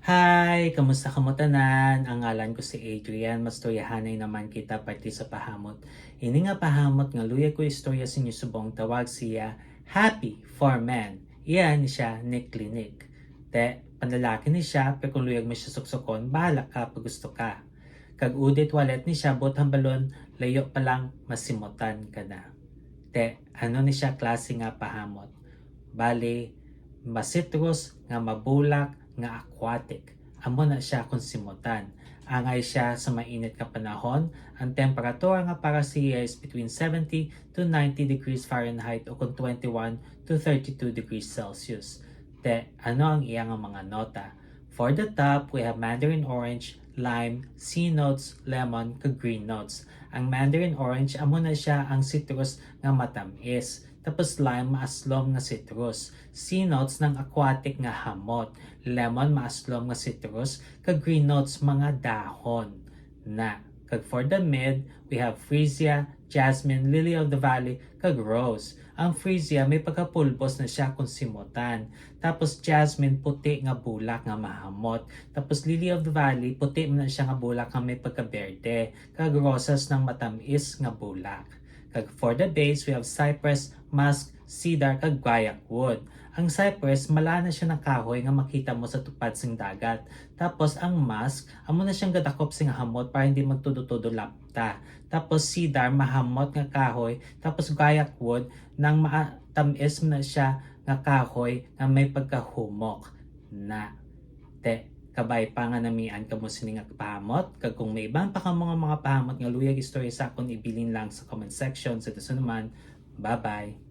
Hi! Kamusta ka mo tanan? Ang ngalan ko si Adrian. Mastoryahanay naman kita parte sa pahamot. Ini nga pahamot nga luya ko istorya sa inyo subong tawag siya Happy for Men. Iyan siya ni Clinic. Te, panlalaki ni siya, pero kung luyag mo siya suksukon, bahala ka pag gusto ka. Kag udit walet ni siya, bot balon, layo pa lang, masimutan ka na. Te, ano ni siya klase nga pahamot? Bali, masitrus nga mabulak nga aquatic. Amo na siya kung simutan. Angay siya sa mainit nga panahon. Ang temperatura nga para siya is between 70 to 90 degrees Fahrenheit o kung 21 to 32 degrees Celsius. Te, ano ang iyang mga nota? For the top, we have mandarin orange, lime, sea notes, lemon, kag green notes. Ang mandarin orange, amo na siya ang citrus nga matamis. Tapos lime, maaslom nga citrus. Sea notes ng aquatic nga hamot. Lemon, maaslom nga citrus. Kag green notes, mga dahon na. Kag for the mid, we have freesia, jasmine, lily of the valley, kag rose. Ang freesia may pagkapulbos na siya kung simutan. Tapos jasmine, puti nga bulak nga mahamot. Tapos lily of the valley, puti man siya nga bulak nga may pagkaberde. Kag rosas ng matamis nga bulak. Kag for the base, we have cypress, musk, cedar, kag guayak wood. Ang cypress, mala na siya ng kahoy nga makita mo sa tupad sing dagat. Tapos ang musk, amo na siyang gadakop sing hamot para hindi magtudo-tudo lapta. Tapos cedar, mahamot nga kahoy. Tapos guayak wood, nang matamis na siya nga kahoy nga may pagkahumok na. Te, kabay pa nga namian ka mo sini nga pahamot. Kag kung may ibang pa ka mga mga pahamot nga luyag istorya sa akon ibilin lang sa comment section. Sa so, naman, bye-bye.